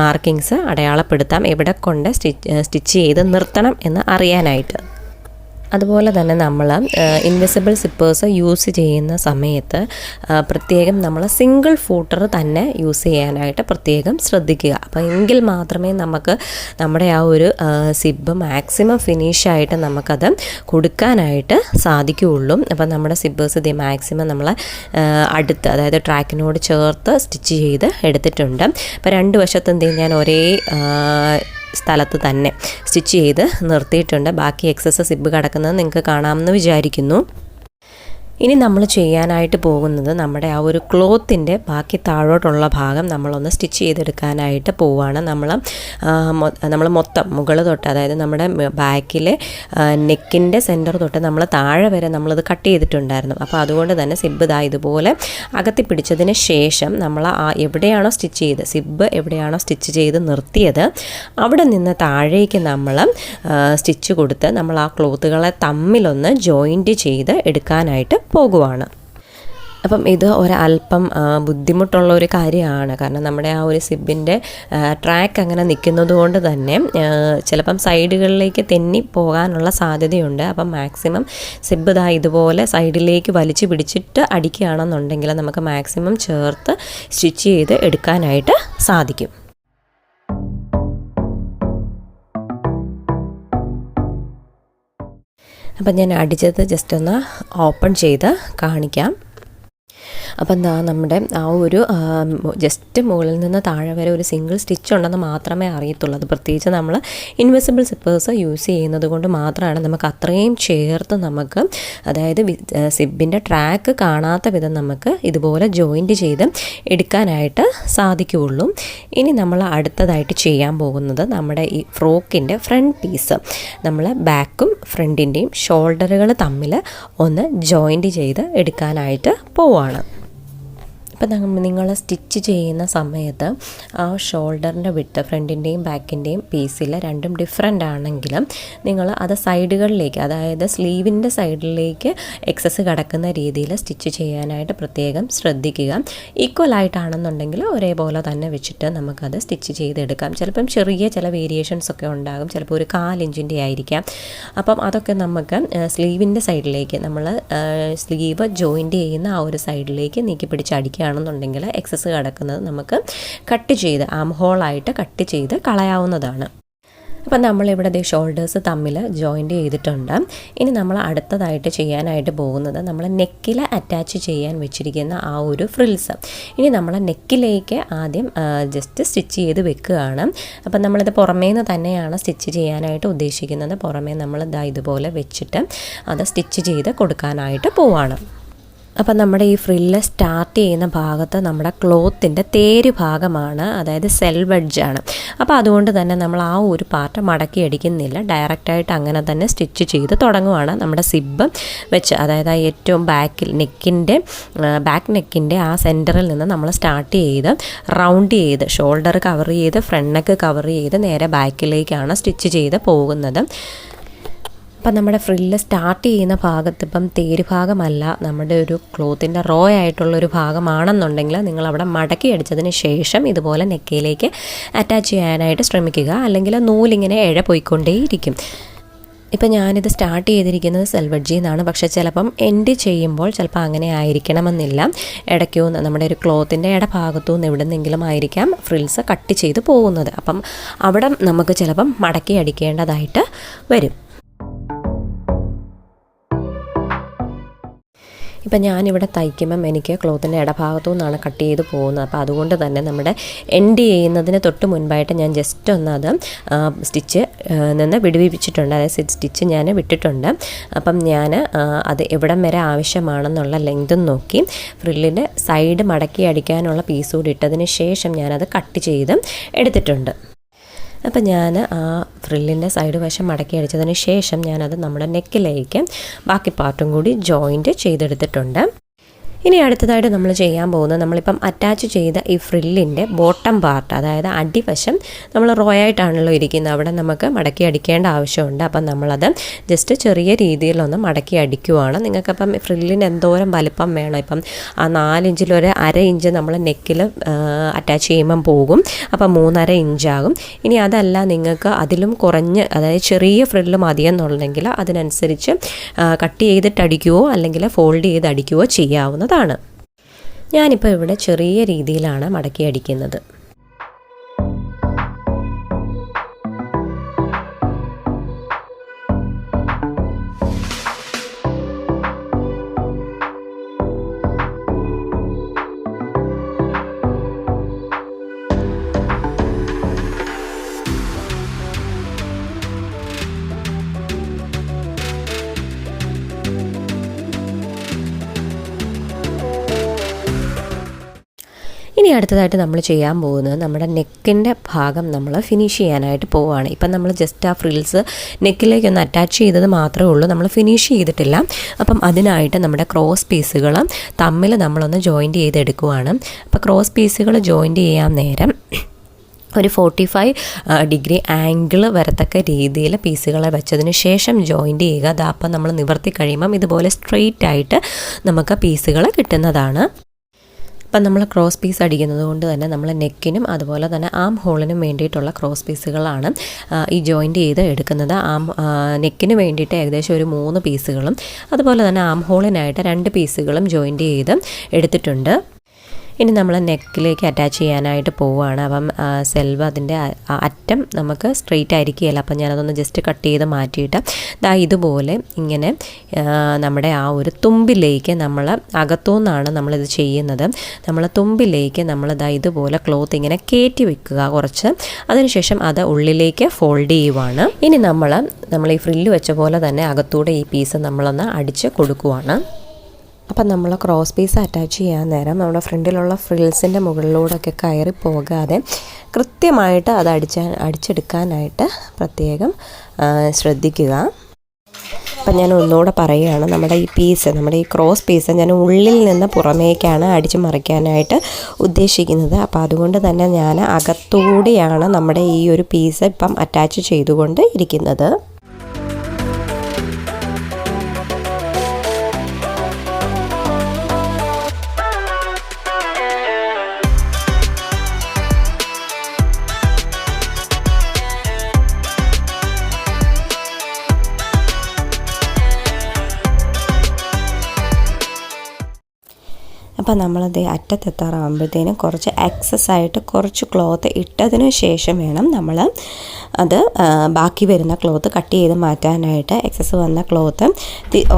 മാർക്കിങ്സ് അടയാളപ്പെടുത്താം. എവിടെ കൊണ്ട് സ്റ്റിച്ച് സ്റ്റിച്ച് ചെയ്ത് നിർത്തണം എന്ന് അറിയാനായിട്ട്. അതുപോലെ തന്നെ നമ്മൾ ഇൻവിസിബിൾ സിപ്പേഴ്സ് യൂസ് ചെയ്യുന്ന സമയത്ത് പ്രത്യേകം നമ്മൾ സിംഗിൾ ഫൂട്ടർ തന്നെ യൂസ് ചെയ്യാനായിട്ട് പ്രത്യേകം ശ്രദ്ധിക്കുക. അപ്പോൾ എങ്കിൽ മാത്രമേ നമുക്ക് നമ്മുടെ ആ ഒരു സിബ് മാക്സിമം ഫിനിഷായിട്ട് നമുക്കത് കൊടുക്കാനായിട്ട് സാധിക്കുകയുള്ളൂ. അപ്പം നമ്മുടെ സിബ്ബേഴ്സ് ഇത് മാക്സിമം നമ്മൾ അടുത്ത് അതായത് ട്രാക്കിനോട് ചേർത്ത് സ്റ്റിച്ച് ചെയ്ത് എടുത്തിട്ടുണ്ട്. അപ്പോൾ രണ്ട് വശത്ത് എന്ത് ചെയ്യും ഞാൻ ഒരേ സ്ഥലത്ത് തന്നെ സ്റ്റിച്ച് ചെയ്ത് നിർത്തിയിട്ടുണ്ട്. ബാക്കി എക്സസ് സിബ് കിടക്കുന്നത് നിങ്ങൾക്ക് കാണാമെന്ന് വിചാരിക്കുന്നു. ഇനി നമ്മൾ ചെയ്യാനായിട്ട് പോകുന്നത് നമ്മുടെ ആ ഒരു ക്ലോത്തിന്റെ ബാക്കി താഴോട്ടുള്ള ഭാഗം നമ്മളൊന്ന് സ്റ്റിച്ച് ചെയ്തെടുക്കാനായിട്ട് പോവുകയാണ് നമ്മൾ നമ്മൾ മൊത്തം മുകൾ തൊട്ട് അതായത് നമ്മുടെ ബാക്കിലെ നെക്കിന്റെ സെന്റർ തൊട്ട് നമ്മൾ താഴെ വരെ നമ്മളത് കട്ട് ചെയ്തിട്ടുണ്ടായിരുന്നു. അപ്പോൾ അതുകൊണ്ട് തന്നെ സിബ് ഇതാ ഇതുപോലെ അകത്തി പിടിച്ചതിന് ശേഷം നമ്മൾ ആ എവിടെയാണോ സ്റ്റിച്ച് ചെയ്ത് സിബ് എവിടെയാണോ സ്റ്റിച്ച് ചെയ്ത് നിർത്തിയത് അവിടെ നിന്ന് താഴേക്ക് നമ്മൾ സ്റ്റിച്ച് കൊടുത്ത് നമ്മൾ ആ ക്ലോത്തുകളെ തമ്മിലൊന്ന് ജോയിന്റ് ചെയ്ത് എടുക്കാനായിട്ട് പോകുവാണ്. അപ്പം ഇത് ഒരല്പം ബുദ്ധിമുട്ടുള്ള ഒരു കാര്യമാണ്. കാരണം നമ്മുടെ ആ ഒരു സിബിന്റെ ട്രാക്ക് അങ്ങനെ നിൽക്കുന്നത് കൊണ്ട് തന്നെ ചിലപ്പം സൈഡുകളിലേക്ക് തെന്നി പോകാനുള്ള സാധ്യതയുണ്ട്. അപ്പം മാക്സിമം സിബ് ഇതാ ഇതുപോലെ സൈഡിലേക്ക് വലിച്ചു പിടിച്ചിട്ട് അടിക്കുകയാണെന്നുണ്ടെങ്കിൽ നമുക്ക് മാക്സിമം ചേർത്ത് സ്റ്റിച്ച് ചെയ്ത് എടുക്കാനായിട്ട് സാധിക്കും. അപ്പം ഞാൻ അടിച്ചത് ജസ്റ്റ് ഒന്ന് ഓപ്പൺ ചെയ്ത് കാണിക്കാം. അപ്പം എന്താ നമ്മുടെ ആ ഒരു ജസ്റ്റ് മുകളിൽ നിന്ന് താഴെ വരെ ഒരു സിംഗിൾ സ്റ്റിച്ച് ഉണ്ടെന്ന് മാത്രമേ അറിയത്തുള്ളൂ. അത് പ്രത്യേകിച്ച് നമ്മൾ ഇൻവെസിബിൾ സിപ്പേഴ്സ് യൂസ് ചെയ്യുന്നത് കൊണ്ട് മാത്രമാണ് നമുക്ക് അത്രയും ചേർത്ത് നമുക്ക് അതായത് സിബിന്റെ ട്രാക്ക് കാണാത്ത വിധം നമുക്ക് ഇതുപോലെ ജോയിന്റ് ചെയ്ത് എടുക്കാനായിട്ട് സാധിക്കുകയുള്ളൂ. ഇനി നമ്മൾ അടുത്തതായിട്ട് ചെയ്യാൻ പോകുന്നത് നമ്മുടെ ഈ ഫ്രോക്കിന്റെ ഫ്രണ്ട് പീസ് നമ്മൾ ബാക്കും ഫ്രണ്ടിന്റെയും ഷോൾഡറുകൾ തമ്മിൽ ഒന്ന് ജോയിന്റ് ചെയ്ത് എടുക്കാനായിട്ട് പോവാണ്. ഇപ്പം നിങ്ങൾ സ്റ്റിച്ച് ചെയ്യുന്ന സമയത്ത് ആ ഷോൾഡറിന്റെ വിട്ട് ഫ്രണ്ടിന്റെയും ബാക്കിന്റെയും പീസിൽ രണ്ടും ഡിഫറെന്റ് ആണെങ്കിലും നിങ്ങൾ അത് സൈഡുകളിലേക്ക് അതായത് സ്ലീവിന്റെ സൈഡിലേക്ക് എക്സസ് കിടക്കുന്ന രീതിയിൽ സ്റ്റിച്ച് ചെയ്യാനായിട്ട് പ്രത്യേകം ശ്രദ്ധിക്കുക. ഈക്വൽ ആയിട്ടാണെന്നുണ്ടെങ്കിൽ ഒരേപോലെ തന്നെ വെച്ചിട്ട് നമുക്കത് സ്റ്റിച്ച് ചെയ്തെടുക്കാം. ചിലപ്പം ചെറിയ ചില വേരിയേഷൻസ് ഒക്കെ ഉണ്ടാകും. ചിലപ്പോൾ ഒരു കാലിഞ്ചിന്റെ ആയിരിക്കാം. അപ്പം അതൊക്കെ നമുക്ക് സ്ലീവിന്റെ സൈഡിലേക്ക് നമ്മൾ സ്ലീവ് ജോയിന്റ് ചെയ്യുന്ന ആ ഒരു സൈഡിലേക്ക് നീക്കി പിടിച്ച് അടിക്കുകയാണെന്നുണ്ടെങ്കിൽ എക്സസ് കിടക്കുന്നത് നമുക്ക് കട്ട് ചെയ്ത് ആം ഹോളായിട്ട് കട്ട് ചെയ്ത് കളയാവുന്നതാണ്. അപ്പം നമ്മളിവിടെ ദേ ഷോൾഡേഴ്സ് തമ്മിൽ ജോയിന്റ് ചെയ്തിട്ടുണ്ട്. ഇനി നമ്മൾ അടുത്തതായിട്ട് ചെയ്യാനായിട്ട് പോകുന്നത് നമ്മൾ നെക്കിൽ അറ്റാച്ച് ചെയ്യാൻ വെച്ചിരിക്കുന്ന ആ ഒരു ഫ്രിൽസ് ഇനി നമ്മൾ നെക്കിലേക്ക് ആദ്യം ജസ്റ്റ് സ്റ്റിച്ച് ചെയ്ത് വെക്കുകയാണ്. അപ്പം നമ്മളിത് പുറമേ നിന്ന് തന്നെയാണ് സ്റ്റിച്ച് ചെയ്യാനായിട്ട് ഉദ്ദേശിക്കുന്നത്. പുറമേ നമ്മൾ ഇതാ ഇതുപോലെ വെച്ചിട്ട് അത് സ്റ്റിച്ച് ചെയ്ത് കൊടുക്കാനായിട്ട് പോവാണ്. അപ്പം നമ്മുടെ ഈ ഫ്രില്ല് സ്റ്റാർട്ട് ചെയ്യുന്ന ഭാഗത്ത് നമ്മുടെ ക്ലോത്തിന്റെ തേര് ഭാഗമാണ് അതായത് സെൽ സെൽവെഡ്ജാണ് അപ്പോൾ അതുകൊണ്ട് തന്നെ നമ്മൾ ആ ഒരു പാർട്ട് മടക്കി അടിക്കുന്നില്ല. ഡയറക്റ്റായിട്ട് അങ്ങനെ തന്നെ സ്റ്റിച്ച് ചെയ്ത് തുടങ്ങുവാണ് നമ്മുടെ സിബ് വെച്ച്. അതായത് ആ ഏറ്റവും ബാക്കിൽ നെക്കിന്റെ ബാക്ക് നെക്കിന്റെ ആ സെന്ററിൽ നിന്ന് നമ്മൾ സ്റ്റാർട്ട് ചെയ്ത് റൗണ്ട് ചെയ്ത് ഷോൾഡർ കവർ ചെയ്ത് ഫ്രണ്ട് നെക്ക് കവർ ചെയ്ത് നേരെ ബാക്കിലേക്കാണ് സ്റ്റിച്ച് ചെയ്ത് പോകുന്നത്. അപ്പം നമ്മുടെ ഫ്രില്ല് സ്റ്റാർട്ട് ചെയ്യുന്ന ഭാഗത്ത് ഇപ്പം തേര് ഭാഗമല്ല നമ്മുടെ ഒരു ക്ലോത്തിന്റെ റോ ആയിട്ടുള്ളൊരു ഭാഗമാണെന്നുണ്ടെങ്കിൽ നിങ്ങൾ അവിടെ മടക്കി അടിച്ചതിന് ശേഷം ഇതുപോലെ നെക്കയിലേക്ക് അറ്റാച്ച് ചെയ്യാനായിട്ട് ശ്രമിക്കുക. അല്ലെങ്കിൽ നൂലിങ്ങനെ ഇഴ പോയിക്കൊണ്ടേയിരിക്കും. ഇപ്പം ഞാനിത് സ്റ്റാർട്ട് ചെയ്തിരിക്കുന്നത് സെൽവഡ്ജി എന്നാണ്. പക്ഷേ ചിലപ്പം എൻഡ് ചെയ്യുമ്പോൾ ചിലപ്പോൾ അങ്ങനെ ആയിരിക്കണമെന്നില്ല. ഇടയ്ക്കോ നമ്മുടെ ഒരു ക്ലോത്തിന്റെ ഇടഭാഗത്തു നിന്ന് എവിടെ നിന്നെങ്കിലും ആയിരിക്കാം ഫ്രിൽസ് കട്ട് ചെയ്ത് പോകുന്നത്. അപ്പം അവിടെ നമുക്ക് ചിലപ്പം മടക്കി അടിക്കേണ്ടതായിട്ട് വരും. ഇപ്പം ഞാനിവിടെ തയ്ക്കുമ്പം എനിക്ക് ക്ലോത്തിന്റെ ഇടഭാഗത്തു നിന്നാണ് കട്ട് ചെയ്ത് പോകുന്നത്. അപ്പോൾ അതുകൊണ്ട് തന്നെ നമ്മുടെ എൻഡ് ചെയ്യുന്നതിന് തൊട്ട് മുൻപായിട്ട് ഞാൻ ജസ്റ്റ് ഒന്ന് അത് സ്റ്റിച്ച് നിന്ന് വിടുവിപ്പിച്ചിട്ടുണ്ട്. അതായത് സ്റ്റിച്ച് ഞാൻ വിട്ടിട്ടുണ്ട്. അപ്പം ഞാൻ അത് എവിടം വരെ ആവശ്യമാണെന്നുള്ള ലെങ്തും നോക്കി ഫ്രില്ലിന്റെ സൈഡ് മടക്കി അടിക്കാനുള്ള പീസ് കൂടി ഇട്ടതിന് ശേഷം ഞാനത് കട്ട് ചെയ്ത് എടുത്തിട്ടുണ്ട്. അപ്പം ഞാൻ ആ ഫ്രില്ലിന്റെ സൈഡ് വശം മടക്കി അടിച്ചതിന് ശേഷം ഞാനത് നമ്മുടെ നെക്കിലേക്ക് ബാക്കി പാർട്ടും കൂടി ജോയിന്റ് ചെയ്തെടുത്തിട്ടുണ്ട്. ഇനി അടുത്തതായിട്ട് നമ്മൾ ചെയ്യാൻ പോകുന്നത് നമ്മളിപ്പം അറ്റാച്ച് ചെയ്ത ഈ ഫ്രില്ലിന്റെ ബോട്ടം പാർട്ട് അതായത് അടിവശം നമ്മൾ റോ ആയിട്ടാണല്ലോ ഇരിക്കുന്നത്. അവിടെ നമുക്ക് മടക്കി അടിക്കേണ്ട ആവശ്യമുണ്ട്. അപ്പം നമ്മളത് ജസ്റ്റ് ചെറിയ രീതിയിലൊന്ന് മടക്കി അടിക്കുവാണ്. നിങ്ങൾക്കപ്പം ഫ്രില്ലിന് എന്തോരം വലിപ്പം വേണം? ഇപ്പം ആ നാലിഞ്ചിലൊരു അര ഇഞ്ച് നമ്മൾ നെക്കിൽ അറ്റാച്ച് ചെയ്യുമ്പം പോകും. അപ്പം മൂന്നര ഇഞ്ചാകും ഇനി അതല്ല നിങ്ങൾക്ക് അതിലും കുറഞ്ഞ് അതായത് ചെറിയ ഫ്രില്ല് മതി എന്നുണ്ടെങ്കിൽ അതിനനുസരിച്ച് കട്ട് ചെയ്തിട്ട് അടിക്കുകയോ അല്ലെങ്കിൽ ഫോൾഡ് ചെയ്ത് അടിക്കുകയോ ചെയ്യാവുന്നതാണ്. ഞാനിപ്പോൾ ഇവിടെ ചെറിയ രീതിയിലാണ് മടക്കി അടിക്കുന്നത്. ഇനി അടുത്തതായിട്ട് നമ്മൾ ചെയ്യാൻ പോകുന്നത് നമ്മുടെ നെക്കിന്റെ ഭാഗം നമ്മൾ ഫിനിഷ് ചെയ്യാനായിട്ട് പോവുകയാണ് ഇപ്പം നമ്മൾ ജസ്റ്റ് ആ ഫ്രിൽസ് നെക്കിലേക്ക് ഒന്ന് അറ്റാച്ച് ചെയ്തത് മാത്രമേ ഉള്ളൂ. നമ്മൾ ഫിനിഷ് ചെയ്തിട്ടില്ല. അപ്പം അതിനായിട്ട് നമ്മുടെ ക്രോസ് പീസുകൾ തമ്മിൽ നമ്മളൊന്ന് ജോയിന്റ് ചെയ്തെടുക്കുവാണ്. അപ്പോൾ ക്രോസ് പീസുകൾ ജോയിന്റ് ചെയ്യാൻ നേരം ഒരു ഫോർട്ടി ഫൈവ് ഡിഗ്രി ആംഗിൾ വരത്തക്ക രീതിയിൽ പീസുകളെ വെച്ചതിന് ശേഷം ജോയിന്റ് ചെയ്യുക. അത് നമ്മൾ നിവർത്തി കഴിയുമ്പം ഇതുപോലെ സ്ട്രെയിറ്റ് ആയിട്ട് നമുക്ക് പീസുകൾ കിട്ടുന്നതാണ്. അപ്പം നമ്മൾ ക്രോസ് പീസ് അടിക്കുന്നത് കൊണ്ട് തന്നെ നമ്മൾ നെക്കിനും അതുപോലെ തന്നെ ആം ഹോളിനും വേണ്ടിയിട്ടുള്ള ക്രോസ് പീസുകളാണ് ഈ ജോയിന്റ് ചെയ്ത് എടുക്കുന്നത്. ആം നെക്കിന് വേണ്ടിയിട്ട് ഏകദേശം ഒരു മൂന്ന് പീസുകളും അതുപോലെ തന്നെ ആം ഹോളിനായിട്ട് രണ്ട് പീസുകളും ജോയിന്റ് ചെയ്ത് എടുത്തിട്ടുണ്ട്. ഇനി നമ്മൾ നെക്കിലേക്ക് അറ്റാച്ച് ചെയ്യാനായിട്ട് പോവുകയാണ് അപ്പം സെൽവ് അതിന്റെ അറ്റം നമുക്ക് സ്ട്രെയിറ്റ് ആയിരിക്കുകയില്ല. അപ്പം ഞാനതൊന്ന് ജസ്റ്റ് കട്ട് ചെയ്ത് മാറ്റിയിട്ട് ദാ ഇതുപോലെ ഇങ്ങനെ നമ്മുടെ ആ ഒരു തുമ്പിലേക്ക് നമ്മൾ അകത്തുനിന്നാണ് നമ്മളിത് ചെയ്യുന്നത്. നമ്മൾ തുമ്പിലേക്ക് നമ്മൾ ദാ ഇതുപോലെ ക്ലോത്ത് ഇങ്ങനെ കയറ്റി വെക്കുക കുറച്ച്. അതിനുശേഷം അത് ഉള്ളിലേക്ക് ഫോൾഡ് ചെയ്യുവാണ്. ഇനി നമ്മൾ നമ്മൾ ഈ ഫ്രില്ല് വെച്ച പോലെ തന്നെ അകത്തൂടെ ഈ പീസ് നമ്മളൊന്ന് അടിച്ച് കൊടുക്കുവാണ്. അപ്പം നമ്മൾ ക്രോസ് പീസ് അറ്റാച്ച് ചെയ്യാൻ നേരം നമ്മുടെ ഫ്രണ്ടിലുള്ള ഫ്രിൽസിന്റെ മുകളിലൂടെയൊക്കെ കയറി പോകാതെ കൃത്യമായിട്ട് അത് അടിച്ചാൻ അടിച്ചെടുക്കാനായിട്ട് പ്രത്യേകം ശ്രദ്ധിക്കുക. അപ്പം ഞാൻ ഒന്നുകൂടെ പറയുകയാണ് നമ്മുടെ ഈ പീസ് നമ്മുടെ ഈ ക്രോസ് പീസ് ഞാൻ ഉള്ളിൽ നിന്ന് പുറമേക്കാണ് അടിച്ചു മറിക്കാനായിട്ട് ഉദ്ദേശിക്കുന്നത്. അപ്പോൾ അതുകൊണ്ട് തന്നെ ഞാൻ അകത്തൂടെയാണ് നമ്മുടെ ഈ ഒരു പീസ് ഇപ്പം അറ്റാച്ച് ചെയ്തുകൊണ്ട് ഇരിക്കുന്നത്. അപ്പോൾ നമ്മളത് അറ്റത്തെത്താറാകുമ്പോഴത്തേനും കുറച്ച് എക്സസ് ആയിട്ട് കുറച്ച് ക്ലോത്ത് ഇട്ടതിന് ശേഷം വേണം നമ്മൾ അത് ബാക്കി വരുന്ന ക്ലോത്ത് കട്ട് ചെയ്ത് മാറ്റാനായിട്ട് എക്സസ് വന്ന ക്ലോത്ത്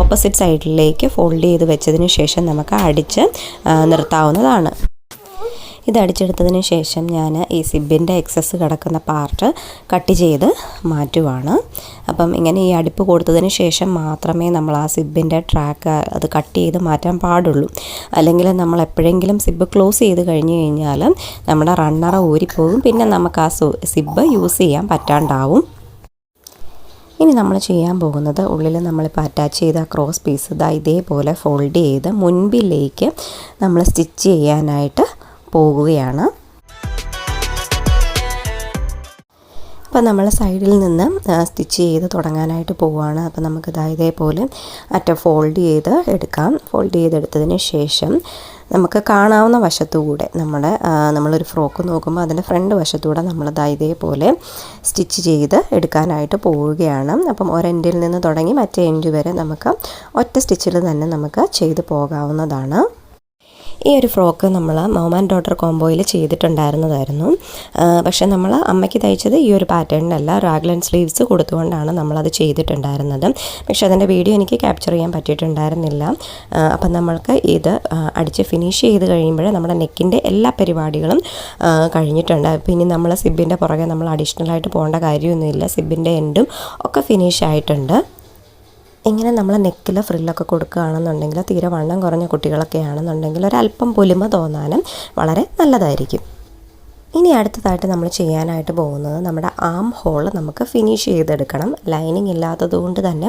ഓപ്പോസിറ്റ് സൈഡിലേക്ക് ഫോൾഡ് ചെയ്ത് വെച്ചതിന് ശേഷം നമുക്ക് അടിച്ച് നിർത്താവുന്നതാണ്. ഇത് അടിച്ചെടുത്തതിന് ശേഷം ഞാൻ ഈ സിബിന്റെ എക്സസ് കിടക്കുന്ന പാർട്ട് കട്ട് ചെയ്ത് മാറ്റുവാണ്. അപ്പം ഇങ്ങനെ ഈ അടുപ്പ് കൊടുത്തതിന് ശേഷം മാത്രമേ നമ്മൾ ആ സിബിന്റെ ട്രാക്ക് അത് കട്ട് ചെയ്ത് മാറ്റാൻ പാടുള്ളൂ. അല്ലെങ്കിൽ നമ്മൾ എപ്പോഴെങ്കിലും സിബ് ക്ലോസ് ചെയ്ത് കഴിഞ്ഞ് കഴിഞ്ഞാൽ നമ്മുടെ റണ്ണറ ഊരിപ്പോകും. പിന്നെ നമുക്ക് ആ സിബ് യൂസ് ചെയ്യാൻ പറ്റാണ്ടാവും. ഇനി നമ്മൾ ചെയ്യാൻ പോകുന്നത് ഉള്ളിൽ നമ്മളിപ്പോൾ അറ്റാച്ച് ചെയ്ത ക്രോസ് പീസ് ഇതാ ഇതേപോലെ ഫോൾഡ് ചെയ്ത് മുൻപിലേക്ക് നമ്മൾ സ്റ്റിച്ച് ചെയ്യാനായിട്ട് പോകുകയാണ് അപ്പോൾ നമ്മൾ സൈഡിൽ നിന്ന് സ്റ്റിച്ച് ചെയ്ത് തുടങ്ങാനായിട്ട് പോവുകയാണ്. അപ്പോൾ നമുക്ക് ഇതാ ഇതേപോലെ അറ്റം ഫോൾഡ് ചെയ്ത് എടുക്കാം. ഫോൾഡ് ചെയ്തെടുത്തതിന് ശേഷം നമുക്ക് കാണാവുന്ന വശത്തുകൂടെ നമ്മുടെ നമ്മളൊരു ഫ്രോക്ക് നോക്കുമ്പോൾ അതിന്റെ ഫ്രണ്ട് വശത്തൂടെ നമ്മളിതാ ഇതേപോലെ സ്റ്റിച്ച് ചെയ്ത് എടുക്കാനായിട്ട് പോവുകയാണ്. അപ്പം ഒരെൻഡിൽ നിന്ന് തുടങ്ങി മറ്റേ എൻഡ് വരെ നമുക്ക് ഒറ്റ സ്റ്റിച്ചിൽ തന്നെ നമുക്ക് ചെയ്ത് പോകാവുന്നതാണ്. ഈ ഒരു ഫ്രോക്ക് നമ്മൾ മോം ആൻഡ് ഡോട്ടർ കോംബോയിൽ ചെയ്തിട്ടുണ്ടായിരുന്നതായിരുന്നു. പക്ഷേ നമ്മൾ അമ്മയ്ക്ക് തയ്ച്ചത് ഈ ഒരു പാറ്റേണിനല്ല റാഗ്ലൻ സ്ലീവ്സ് കൊടുത്തുകൊണ്ടാണ് നമ്മളത് ചെയ്തിട്ടുണ്ടായിരുന്നത്. പക്ഷേ അതിന്റെ വീഡിയോ എനിക്ക് ക്യാപ്ചർ ചെയ്യാൻ പറ്റിയിട്ടുണ്ടായിരുന്നില്ല. അപ്പം നമ്മൾക്ക് ഇത് അടിച്ച് ഫിനിഷ് ചെയ്ത് കഴിയുമ്പോൾ നമ്മുടെ നെക്കിന്റെ എല്ലാ പരിപാടികളും കഴിഞ്ഞിട്ടുണ്ട്. അപ്പോൾ ഇനി നമ്മൾ സിബിന്റെ പുറകെ നമ്മൾ അഡീഷണലായിട്ട് പോകേണ്ട കാര്യമൊന്നുമില്ല. സിബിന്റെ എൻഡും ഒക്കെ ഫിനിഷ് ആയിട്ടുണ്ട്. ഇങ്ങനെ നമ്മൾ നെക്കിൽ ഫ്രില്ലൊക്കെ കൊടുക്കുകയാണെന്നുണ്ടെങ്കിൽ തീരെ വണ്ണം കുറഞ്ഞ കുട്ടികളൊക്കെ ആണെന്നുണ്ടെങ്കിൽ ഒരല്പം പൊലിമ തോന്നാനും വളരെ നല്ലതായിരിക്കും. ഇനി അടുത്തതായിട്ട് നമ്മൾ ചെയ്യാനായിട്ട് പോകുന്നത് നമ്മുടെ ആം ഹോൾ നമുക്ക് ഫിനിഷ് ചെയ്തെടുക്കണം. ലൈനിങ് ഇല്ലാത്തത് കൊണ്ട് തന്നെ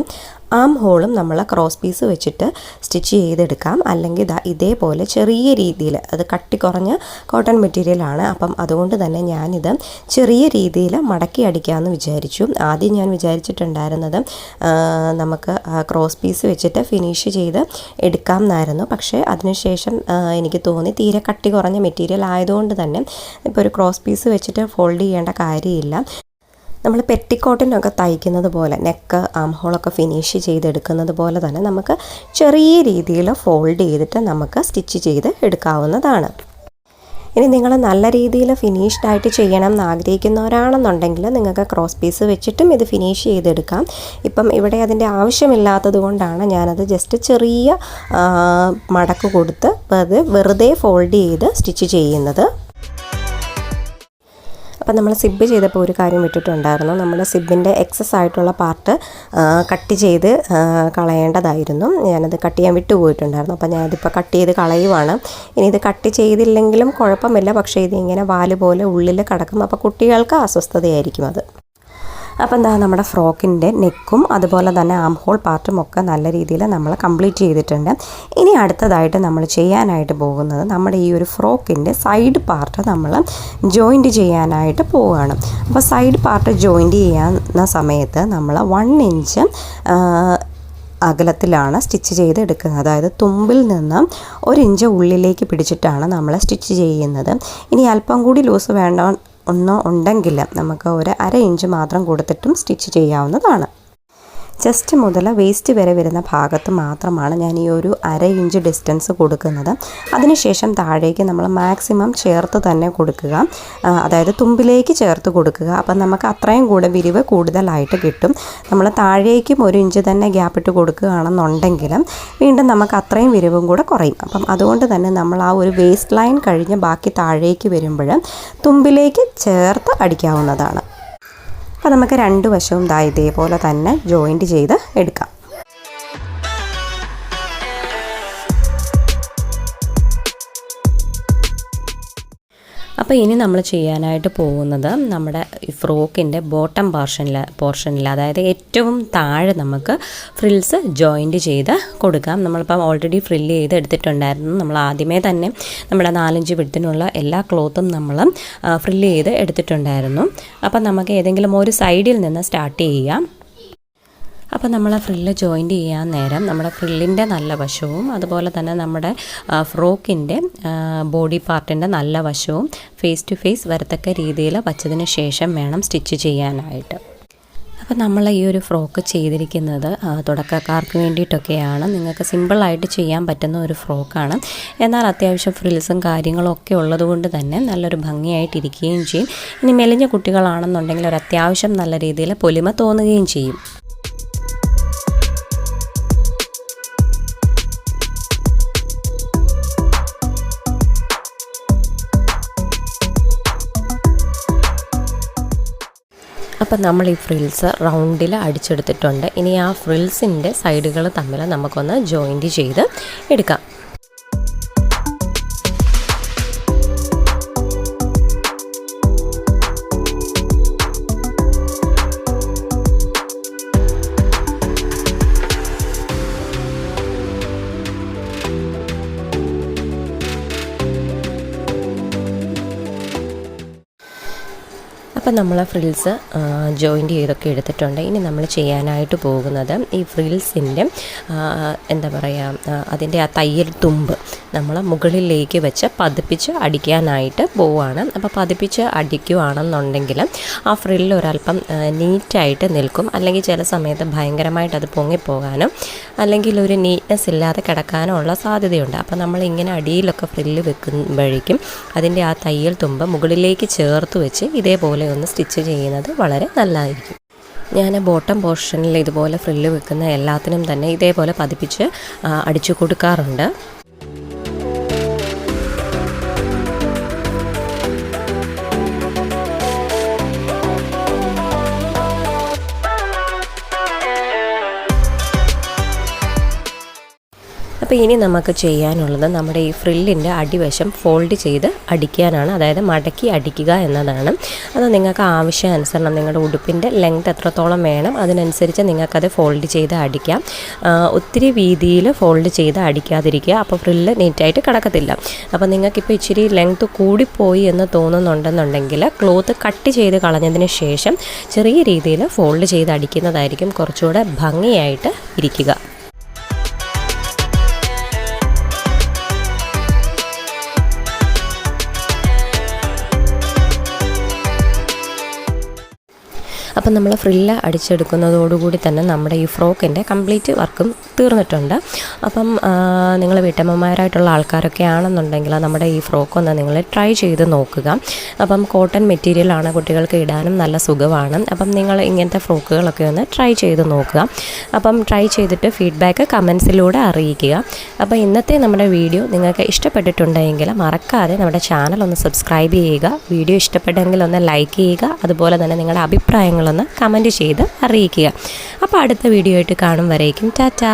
ആം ഹോളും നമ്മൾ ക്രോസ് പീസ് വെച്ചിട്ട് സ്റ്റിച്ച് ചെയ്തെടുക്കാം. അല്ലെങ്കിൽ ഇതേപോലെ ചെറിയ രീതിയിൽ അത് കട്ടി കുറഞ്ഞ കോട്ടൺ മെറ്റീരിയലാണ് അപ്പം അതുകൊണ്ട് തന്നെ ഞാനിത് ചെറിയ രീതിയിൽ മടക്കി അടിക്കാമെന്ന് വിചാരിച്ചു. ആദ്യം ഞാൻ വിചാരിച്ചിട്ടുണ്ടായിരുന്നത് നമുക്ക് ക്രോസ് പീസ് വെച്ചിട്ട് ഫിനിഷ് ചെയ്ത് എടുക്കാം എന്നായിരുന്നു പക്ഷേ അതിനുശേഷം എനിക്ക് തോന്നി തീരെ കട്ടി കുറഞ്ഞ മെറ്റീരിയൽ ആയതുകൊണ്ട് തന്നെ ഇപ്പോൾ ഒരു ക്രോസ് പീസ് വെച്ചിട്ട് ഫോൾഡ് ചെയ്യേണ്ട കാര്യമില്ല. നമ്മൾ പെറ്റിക്കോട്ടിനൊക്കെ തയ്ക്കുന്നത് പോലെ നെക്ക് ആം ഹോളൊക്കെ ഫിനിഷ് ചെയ്തെടുക്കുന്നത് പോലെ തന്നെ നമുക്ക് ചെറിയ രീതിയിൽ ഫോൾഡ് ചെയ്തിട്ട് നമുക്ക് സ്റ്റിച്ച് ചെയ്ത് എടുക്കാവുന്നതാണ്. ഇനി നിങ്ങൾ നല്ല രീതിയിൽ ഫിനിഷ്ഡ് ആയിട്ട് ചെയ്യണം എന്ന് ആഗ്രഹിക്കുന്നവരാണെന്നുണ്ടെങ്കിൽ നിങ്ങൾക്ക് ക്രോസ് പീസ് വെച്ചിട്ടും ഇത് ഫിനിഷ് ചെയ്തെടുക്കാം. ഇപ്പം ഇവിടെ അതിന്റെ ആവശ്യമില്ലാത്തത് കൊണ്ടാണ് ഞാനത് ജസ്റ്റ് ചെറിയ മടക്ക് കൊടുത്ത് അത് വെറുതെ ഫോൾഡ് ചെയ്ത് സ്റ്റിച്ച് ചെയ്യുന്നത്. അപ്പം നമ്മൾ സിബ് ചെയ്തപ്പോൾ ഒരു കാര്യം വിട്ടിട്ടുണ്ടായിരുന്നു. നമ്മൾ സിബിന്റെ എക്സസ് ആയിട്ടുള്ള പാർട്ട് കട്ട് ചെയ്ത് കളയേണ്ടതായിരുന്നു. ഞാനത് കട്ട് ചെയ്യാൻ വിട്ടുപോയിട്ടുണ്ടായിരുന്നു. അപ്പോൾ ഞാനതിപ്പോൾ കട്ട് ചെയ്ത് കളയുവാണ്. ഇനി ഇത് കട്ട് ചെയ്തില്ലെങ്കിലും കുഴപ്പമില്ല. പക്ഷേ ഇതിങ്ങനെ വാൽ പോലെ ഉള്ളിൽ കിടക്കും അപ്പോൾ കുട്ടികൾക്ക് അസ്വസ്ഥതയായിരിക്കും അത്. അപ്പം എന്താ നമ്മുടെ ഫ്രോക്കിന്റെ നെക്കും അതുപോലെ തന്നെ ആം ഹോൾ പാർട്ടും ഒക്കെ നല്ല രീതിയിൽ നമ്മൾ കംപ്ലീറ്റ് ചെയ്തിട്ടുണ്ട്. ഇനി അടുത്തതായിട്ട് നമ്മൾ ചെയ്യാനായിട്ട് പോകുന്നത് നമ്മുടെ ഈ ഒരു ഫ്രോക്കിന്റെ സൈഡ് പാർട്ട് നമ്മൾ ജോയിന്റ് ചെയ്യാനായിട്ട് പോവുകയാണ്. അപ്പോൾ സൈഡ് പാർട്ട് ജോയിന്റ് ചെയ്യുന്ന സമയത്ത് നമ്മൾ വൺ ഇഞ്ച് അകലത്തിലാണ് സ്റ്റിച്ച് ചെയ്ത് എടുക്കുന്നത് അതായത് തുമ്പിൽ നിന്ന് ഒരു ഇഞ്ച് ഉള്ളിലേക്ക് പിടിച്ചിട്ടാണ് നമ്മൾ സ്റ്റിച്ച് ചെയ്യുന്നത്. ഇനി അല്പം കൂടി ലൂസ് വേണ്ട ഒന്നോ ഉണ്ടെങ്കിൽ നമുക്ക് ഒരു അര ഇഞ്ച് മാത്രം കൊടുത്തിട്ടും സ്റ്റിച്ച് ചെയ്യാവുന്നതാണ്. ചെസ്റ്റ് മുതൽ വേസ്റ്റ് വരെ വരുന്ന ഭാഗത്ത് മാത്രമാണ് ഞാൻ ഈ ഒരു അര ഇഞ്ച് ഡിസ്റ്റൻസ് കൊടുക്കുന്നത്. അതിനുശേഷം താഴേക്ക് നമ്മൾ മാക്സിമം ചേർത്ത് തന്നെ കൊടുക്കുക. അതായത് തുമ്പിലേക്ക് ചേർത്ത് കൊടുക്കുക. അപ്പം നമുക്ക് അത്രയും കൂടെ വിരിവ് കൂടുതലായിട്ട് കിട്ടും. നമ്മൾ താഴേക്കും ഒരു ഇഞ്ച് തന്നെ ഗ്യാപ്പ് ഇട്ട് വീണ്ടും നമുക്ക് അത്രയും വിരിവും കൂടെ കുറയും. അപ്പം അതുകൊണ്ട് തന്നെ നമ്മൾ ആ ഒരു വേസ്റ്റ് ലൈൻ കഴിഞ്ഞ് ബാക്കി താഴേക്ക് വരുമ്പോൾ തുമ്പിലേക്ക് ചേർത്ത് അടിക്കാവുന്നതാണ്. അപ്പോൾ നമുക്ക് രണ്ട് വശവും ദാ ഇതേപോലെ തന്നെ ജോയിന്റ് ചെയ്ത് എടുക്കാം. അപ്പോൾ ഇനി നമ്മൾ ചെയ്യാനായിട്ട് പോകുന്നത് നമ്മുടെ ഫ്രോക്കിന്റെ ബോട്ടം പോർഷനിൽ പോർഷനിൽ അതായത് ഏറ്റവും താഴെ നമുക്ക് ഫ്രിൽസ് ജോയിന്റ് ചെയ്ത് കൊടുക്കാം. നമ്മളിപ്പം ഓൾറെഡി ഫ്രില്ല് ചെയ്ത് എടുത്തിട്ടുണ്ടായിരുന്നു. നമ്മൾ ആദ്യമേ തന്നെ നമ്മുടെ നാലഞ്ച് വിടത്തിനുള്ള എല്ലാ ക്ലോത്തും നമ്മൾ ഫ്രില്ല് ചെയ്ത് എടുത്തിട്ടുണ്ടായിരുന്നു. അപ്പം നമുക്ക് ഏതെങ്കിലും ഒരു സൈഡിൽ നിന്ന് സ്റ്റാർട്ട് ചെയ്യാം. അപ്പോൾ നമ്മൾ ഫ്രില്ല് ജോയിന്റ് ചെയ്യാൻ നേരം നമ്മുടെ ഫ്രില്ലിന്റെ നല്ല വശവും അതുപോലെ തന്നെ നമ്മുടെ ഫ്രോക്കിന്റെ ബോഡി പാർട്ടിന്റെ നല്ല വശവും ഫേസ് ടു ഫേസ് വരത്തക്ക രീതിയിൽ വച്ചതിന് ശേഷം വേണം സ്റ്റിച്ച് ചെയ്യാനായിട്ട്. അപ്പോൾ നമ്മൾ ഈ ഒരു ഫ്രോക്ക് ചെയ്തിരിക്കുന്നത് തുടക്കക്കാർക്ക് വേണ്ടിയിട്ടൊക്കെയാണ്. നിങ്ങൾക്ക് സിമ്പിളായിട്ട് ചെയ്യാൻ പറ്റുന്ന ഒരു ഫ്രോക്കാണ്. എന്നാൽ അത്യാവശ്യം ഫ്രിൽസും കാര്യങ്ങളും ഒക്കെ ഉള്ളതുകൊണ്ട് തന്നെ നല്ലൊരു ഭംഗിയായിട്ടിരിക്കുകയും ചെയ്യും. ഇനി മെലിഞ്ഞ കുട്ടികളാണെന്നുണ്ടെങ്കിൽ ഒരു അത്യാവശ്യം നല്ല രീതിയിൽ പൊലിമ തോന്നുകയും ചെയ്യും. അപ്പം നമ്മൾ ഈ ഫ്രിൽസ് റൗണ്ടിൽ അടിച്ചെടുത്തിട്ടുണ്ട്. ഇനി ആ ഫ്രിൽസിന്റെ സൈഡുകൾ തമ്മിൽ നമുക്കൊന്ന് ജോയിന്റ് ചെയ്ത് എടുക്കാം. അപ്പം നമ്മൾ ഫ്രിൽസ് ജോയിന്റ് ചെയ്തൊക്കെ എടുത്തിട്ടുണ്ട്. ഇനി നമ്മൾ ചെയ്യാനായിട്ട് പോകുന്നത് ഈ ഫ്രിൽസിന്റെ എന്താ പറയുക അതിന്റെ ആ തയ്യൽ തുമ്പ് നമ്മൾ മുകളിലേക്ക് വെച്ച് പതിപ്പിച്ച് അടിക്കാനായിട്ട് പോവുകയാണ് അപ്പോൾ പതിപ്പിച്ച് അടിക്കുകയാണെന്നുണ്ടെങ്കിൽ ആ ഫ്രില്ല് ഒരല്പം നീറ്റായിട്ട് നിൽക്കും. അല്ലെങ്കിൽ ചില സമയത്ത് ഭയങ്കരമായിട്ട് അത് പൊങ്ങിപ്പോകാനും അല്ലെങ്കിൽ ഒരു നീറ്റ്നെസ് ഇല്ലാതെ കിടക്കാനും ഉള്ള സാധ്യതയുണ്ട്. അപ്പോൾ നമ്മൾ ഇങ്ങനെ അടിയിലൊക്കെ ഫ്രില്ല് വെക്കുമ്പോഴേക്കും അതിന്റെ ആ തയ്യൽ തുമ്പ് മുകളിലേക്ക് ചേർത്ത് വെച്ച് ഇതേപോലെ ഒന്ന് സ്റ്റിച്ച് ചെയ്യുന്നത് വളരെ നല്ലതായിരിക്കും. ഞാൻ ബോട്ടം പോർഷനിൽ ഇതുപോലെ ഫ്രില്ല് വെക്കുന്ന എല്ലാത്തിനും തന്നെ ഇതേപോലെ പതിപ്പിച്ച് അടിച്ചു കൊടുക്കാറുണ്ട്. അപ്പോൾ ഇനി നമുക്ക് ചെയ്യാനുള്ളത് നമ്മുടെ ഈ ഫ്രില്ലിന്റെ അടിവശം ഫോൾഡ് ചെയ്ത് അടിക്കാനാണ്. അതായത് മടക്കി അടിക്കുക എന്നതാണ്. അത് നിങ്ങൾക്ക് ആവശ്യാനുസരണം നിങ്ങളുടെ ഉടുപ്പിന്റെ ലെങ്ത് എത്രത്തോളം വേണം അതിനനുസരിച്ച് നിങ്ങൾക്കത് ഫോൾഡ് ചെയ്ത് അടിക്കാം. ഒത്തിരി വീതിയിൽ ഫോൾഡ് ചെയ്ത് അടിക്കാതിരിക്കുക. അപ്പോൾ ഫ്രില്ല് നീറ്റായിട്ട് കിടക്കത്തില്ല. അപ്പോൾ നിങ്ങൾക്കിപ്പോൾ ഇച്ചിരി ലെങ്ത് കൂടിപ്പോയി എന്ന് തോന്നുന്നുണ്ടെന്നുണ്ടെങ്കിൽ ക്ലോത്ത് കട്ട് ചെയ്ത് കളഞ്ഞതിന് ശേഷം ചെറിയ രീതിയിൽ ഫോൾഡ് ചെയ്ത് അടിക്കുന്നതായിരിക്കും കുറച്ചുകൂടെ ഭംഗിയായിട്ട് ഇരിക്കുക. അപ്പം നമ്മൾ ഫ്രില്ല അടിച്ചെടുക്കുന്നതോടുകൂടി തന്നെ നമ്മുടെ ഈ ഫ്രോക്കിന്റെ കംപ്ലീറ്റ് വർക്കും തീർന്നിട്ടുണ്ട്. അപ്പം നിങ്ങൾ വീട്ടമ്മമാരായിട്ടുള്ള ആൾക്കാരൊക്കെ ആണെന്നുണ്ടെങ്കിൽ നമ്മുടെ ഈ ഫ്രോക്ക് ഒന്ന് നിങ്ങൾ ട്രൈ ചെയ്ത് നോക്കുക. അപ്പം കോട്ടൺ മെറ്റീരിയലാണ് കുട്ടികൾക്ക് ഇടാനും നല്ല സുഖമാണ്. അപ്പം നിങ്ങൾ ഇങ്ങനത്തെ ഫ്രോക്കുകളൊക്കെ ഒന്ന് ട്രൈ ചെയ്ത് നോക്കുക. അപ്പം ട്രൈ ചെയ്തിട്ട് ഫീഡ്ബാക്ക് കമൻസിലൂടെ അറിയിക്കുക. അപ്പം ഇന്നത്തെ നമ്മുടെ വീഡിയോ നിങ്ങൾക്ക് ഇഷ്ടപ്പെട്ടിട്ടുണ്ടെങ്കിൽ മറക്കാതെ നമ്മുടെ ചാനൽ ഒന്ന് സബ്സ്ക്രൈബ് ചെയ്യുക. വീഡിയോ ഇഷ്ടപ്പെട്ടെങ്കിൽ ഒന്ന് ലൈക്ക് ചെയ്യുക. അതുപോലെ തന്നെ നിങ്ങളുടെ അഭിപ്രായങ്ങളൊന്ന് കമന്റ് ചെയ്ത് അറിയിക്കുക. അപ്പോൾ അടുത്ത വീഡിയോ ആയിട്ട് കാണും വരേക്കും. ടാറ്റാ.